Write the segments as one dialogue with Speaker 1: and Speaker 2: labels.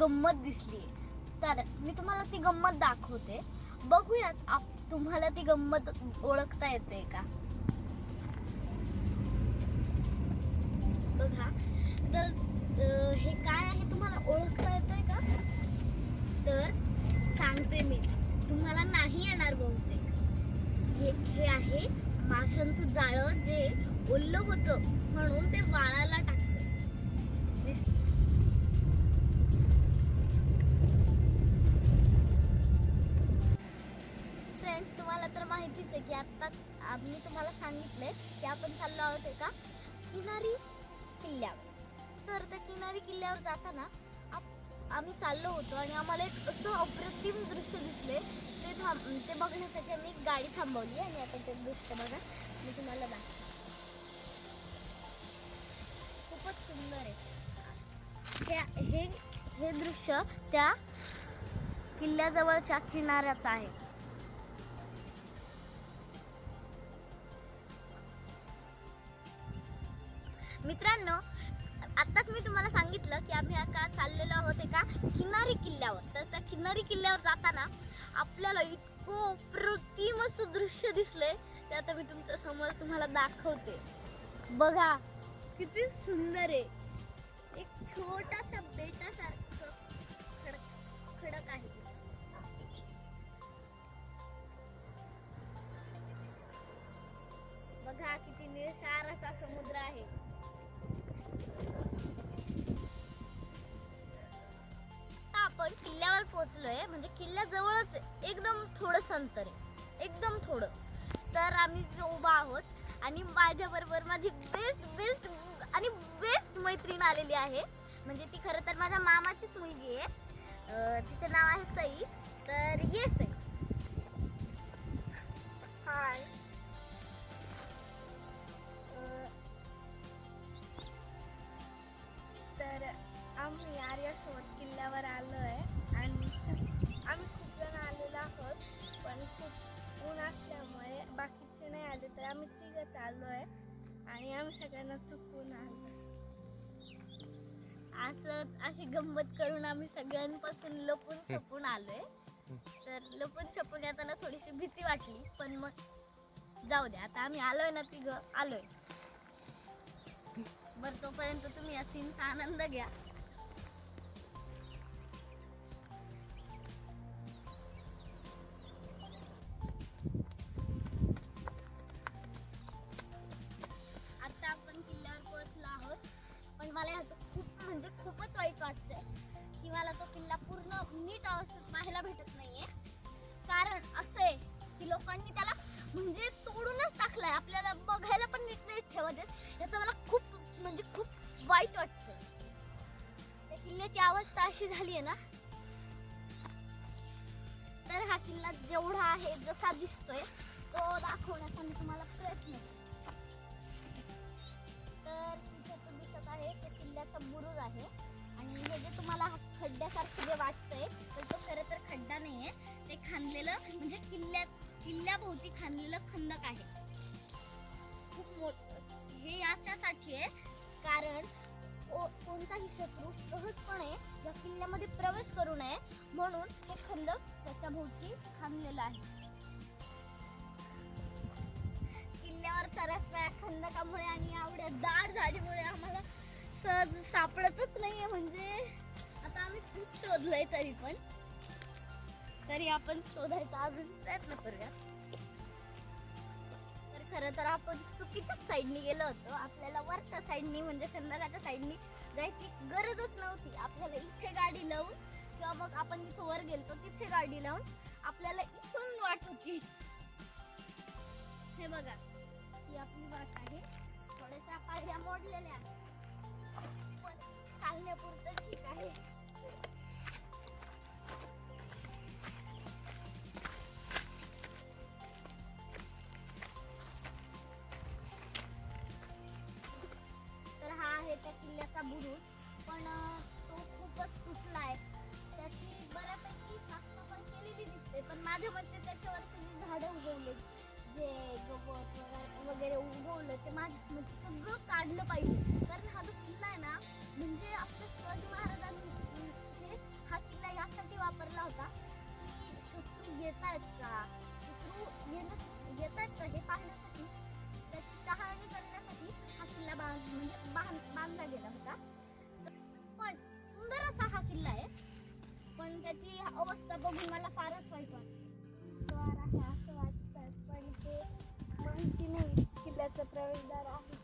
Speaker 1: गंमत दिसली तर मी तुम्हाला ती गंमत दाखवते. बघूयात आप तुम्हाला ती गंमत ओळखता येते का? बघा. तर हे काय आहे? तुम्हाला ओळखता येतंय का? तर सांगते मीच तुम्हाला नाही येणार बहुतेक. हे हे आहे माशांचं जाळं जे ओल्लं होतं म्हणून ते वाळायला टाकतं दिसतं आत्ताच मी तुम्हाला सांगितले की आपण चाललो आहोत एका किनारी किल्ल्यावर. तर त्या किनारी किल्ल्यावर जाताना आप- आम्ही चाललो होतो आणि आम्हाला एक असं अप्रतिम दृश्य दिसले ते थांब ते बघण्यासाठी आम्ही एक गाडी थांबवली आणि आता ते दृश्य बघा. मी तुम्हाला दाखवते. खूपच सुंदर आहे. हे हे दृश्य त्या किल्ल्याजवळच्या किनाऱ्याचं आहे. मित्रांनो आत्ताच मी तुम्हाला सांगितलं की आम्ही का चाललेलो आहोत एका किनारी किल्ल्यावर. तर त्या किनारी किल्ल्यावर जाताना आपल्याला इतकं अप्रतिम असं दृश्य दिसलंय ते आता मी तुमच्यासमोर तुम्हाला दाखवते. बघा किती सुंदर आहे. एक छोटासा बेटासारखं खडक खडक आहे. बघा किती निळसार असा समुद्र आहे. आपण किल्ल्यावर पोहोचलोय. म्हणजे किल्ल्याजवळच एकदम थोडं अंतर आहे. एकदम थोडं. तर आम्ही उभा आहोत आणि माझ्या बरोबर माझी बेस्ट बेस्ट आणि बेस्ट मैत्रीण आलेली आहे. म्हणजे ती खरं तर माझ्या मामाचीच मुलगी आहे. अं, तिचं नाव आहे सई. तर ये सई. असं अशी गंमत करून आम्ही सगळ्यांपासून लपून छपून आलोय. तर लपून छपून येताना थोडीशी भीती वाटली पण मग जाऊ दे आता आम्ही आलोय ना तिघ आलोय. बर तोपर्यंत तुम्ही या सीनचा आनंद घ्या. पाहायला भेटत नाहीये. कारण असं आहे की लोकांनी त्याला म्हणजे तोडूनच टाकलाय. आपल्याला बघायला पण नीट नाही ठेवत देत याचं मला खूप म्हणजे खूप वाईट वाटतंय. त्या किल्ल्याची अवस्था अशी झाली आहे ना. तर हा किल्ला जेवढा आहे जसा दिसतोय तो दाखवण्याचा मी तुम्हाला प्रयत्न तर तिथे तो दिसत आहे ते किल्ल्याचा बुरुज आहे. आणि हे जे तुम्हाला हा खड्ड्यासारखं जे वाटतंय तर तो खरं तर खड्डा नाहीये. ते खांदलेलं म्हणजे किल्ल्यात किल्ल्याभोवती खांदलेलं खंदक आहे. खूप मोठ हे याच्यासाठी आहे कारण कोणताही शत्रू सहजपणे या किल्ल्यामध्ये प्रवेश करू नये म्हणून हे खंदक त्याच्या भोवती खांदलेलं आहे. किल्ल्यावरचा रस्ता या खंदकामुळे आणि एवढ्या दाट झाडीमुळे आम्हाला सहज सापडतच नाहीये म्हणजे शोधलंय तरी पण. तरी आपण शोधायचा अजून प्रयत्न करूया तर खरं तर आपण चुकीच्याच साईडनी गेलो होतो. आपल्याला वरच्या साईडनी म्हणजे खंदकाच्या साईडनी जायची गरजच नव्हती. आपल्याला इथे गाडी लावून किंवा मग आपण जिथं वर गेलतो तिथे गाडी लावून आपल्याला इथून वाट होती. हे बघा ही आपली वाट आहे. थोड्याशा पायऱ्या मोडलेल्या आहेत. पण चालण्यापुरतं ठीक आहे. म्हणून पण तो खूपच तुटलाय. त्याची बऱ्यापैकी साफसफाई केलेली दिसते पण माझ्या मते त्याच्यावर सगळी झाडं उगवले. जे गवत वगैरे- उगवलं ते माझ्या म्हणजे सगळं काढलं पाहिजे. कारण हा जो किल्ला आहे ना म्हणजे आपल्या शिवाजी महाराजांनी हा किल्ला यासाठी वापरला होता की शत्रू येत आहेत का? शत्रू येणं येत आहेत का हे पाहण्यासाठी? किल्ला बांध म्हणजे बांध बांधला गेला होता. तर- पण सुंदर असा हा किल्ला आहे. पण त्याची अवस्था बघून मला फारच वाईट वाटतं
Speaker 2: आहे असं वाटतं पण ते माहिती नाही किल्ल्याचं प्रवेशद्वार आहे.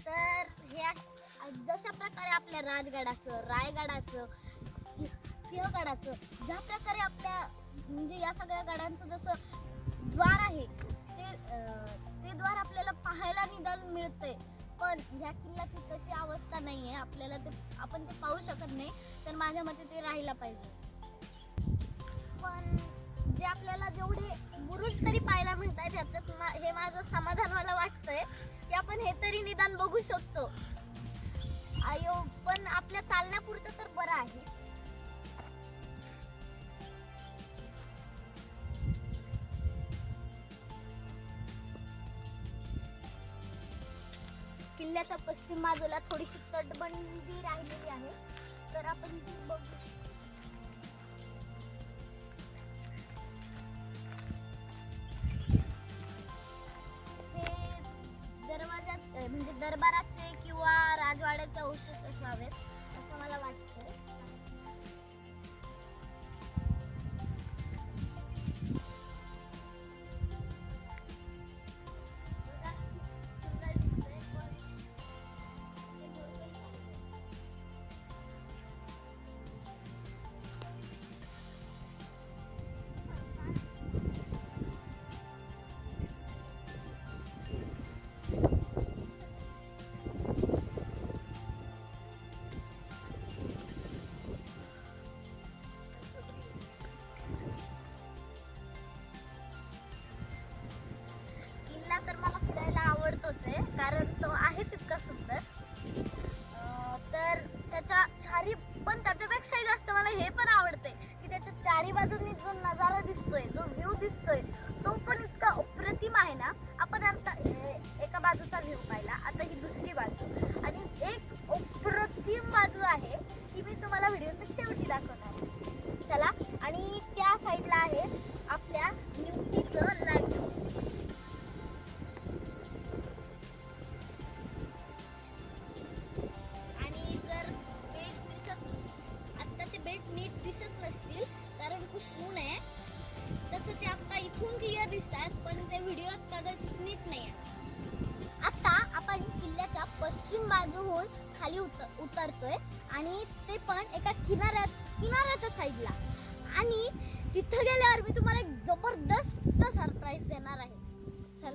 Speaker 1: तर हे आहे- जशा प्रकारे आपल्या राजगडाचं रायगडाचं सिंहगडाचं ज्या प्रकारे आपल्या म्हणजे या सगळ्या गडांचं जसं द्वार आहे ते ते द्वार आपल्याला पाहायला निदान मिळतंय. पण ह्या किल्ल्याची तशी अवस्था नाही आहे आपल्याला ते आपण ते पाहू शकत नाही तर माझ्या मते ते राहायला पाहिजे. पण जे आपल्याला जेवढे बुरुज तरी पाहायला मिळत आहेत ह्याच्यात मा- हे माझं समाधान मला वाटतंय. की आपण हे तरी निदान बघू शकतो. आयो पण आपल्या चालण्यापुरतं तर बरं आहे. किल्ल्याच्या पश्चिम बाजूला थोडीशी तटबंदी राहिलेली आहे. तर आपण ती बघू. हे दरवाजात म्हणजे दरबाराचे किंवा राजवाड्याचे अवशेष असावेत असं मला वाटतं व्हिडिओ कदाचित नीट नाही आहे. आता आपण किल्ल्याच्या पश्चिम बाजूहून खाली उत उतरतोय आणि ते पण एका किनाऱ्या किनाऱ्याच्या साईडला आणि तिथं गेल्यावर मी तुम्हाला एक जबरदस्त सरप्राईज देणार आहे. चल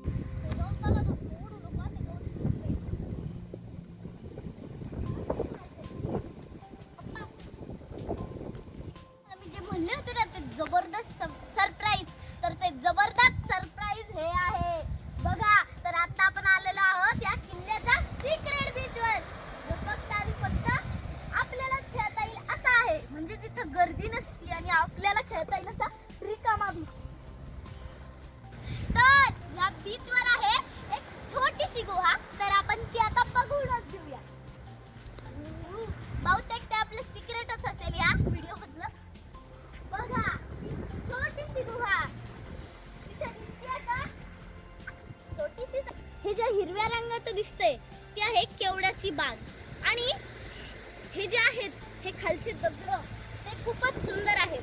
Speaker 1: दिसते ती आहे केवड्याची बाग. आणि हे जे आहेत हे खालचे दगड ते खूपच सुंदर आहेत.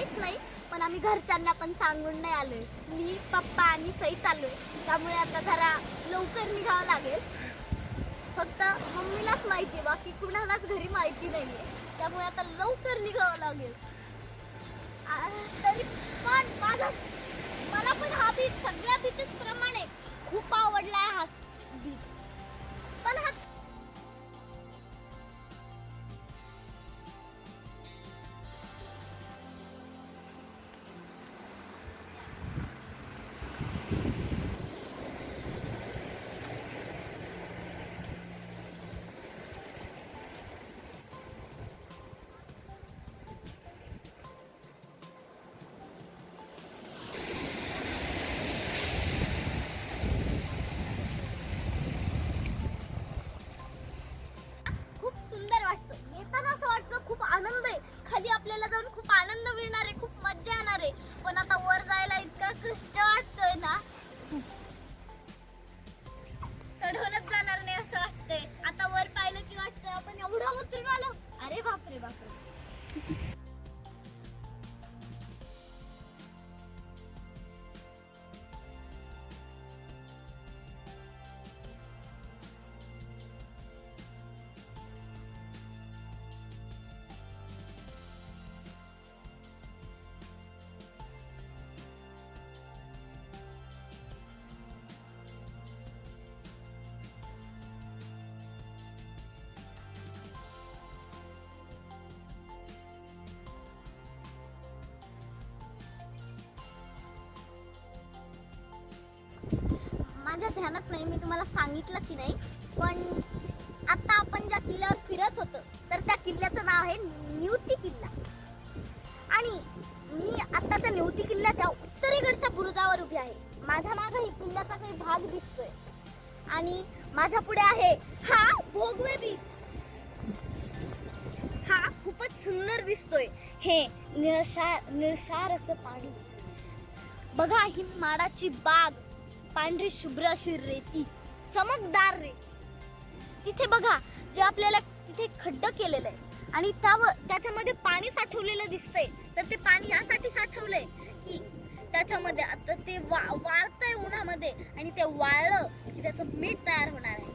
Speaker 1: काहीच नाही. पण आम्ही घरच्यांना पण सांगून नाही आलोय. मी पप्पा आणि सई चाललोय त्यामुळे आता जरा लवकर निघावं लागेल. फक्त मम्मीलाच माहिती बाकी कुणालाच घरी माहिती नाहीये. त्यामुळे आता लवकर निघावं लागेल. तरी पण माझा मला पण हा बीट सगळ्या माझ्या ध्यानात नाही मी तुम्हाला सांगितलं की नाही पण आता आपण ज्या किल्ल्यावर फिरत होतो तर त्या किल्ल्याचं नाव आहे निवती किल्ला. आणि मी आता त्या निवती किल्ल्याच्या उत्तरेकडच्या बुरुजावर उभी आहे. माझ्या मागे किल्ल्याचा काही भाग दिसतोय. आणि माझ्या पुढे आहे हा भोगवे बीच हा खूपच सुंदर दिसतोय. हे निळशार निळशार असं पाणी बघा ही माडाची बाग. पांढरी शुभ्र अशी रेती चमकदार रे तिथे बघा जे आपल्याला तिथे खड्ड केलेलं आहे आणि त्यावर त्याच्यामध्ये पाणी साठवलेलं दिसतंय. तर ते पाणी यासाठी साठवलंय की त्याच्यामध्ये आता ते वा वाळतंय उन्हामध्ये आणि ते वाळलं की त्याचं मीठ तयार होणार आहे.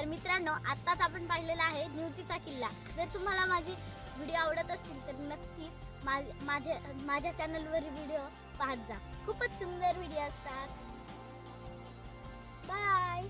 Speaker 1: तर मित्रांनो आत्ताच आपण पाहिलेला आहे निवतीचा किल्ला. जर तुम्हाला माझी व्हिडिओ आवडत असतील तर नक्कीच माझे माझे माझ्या चॅनलवर व्हिडिओ पाहत जा. खूपच सुंदर व्हिडिओ असतात. बाय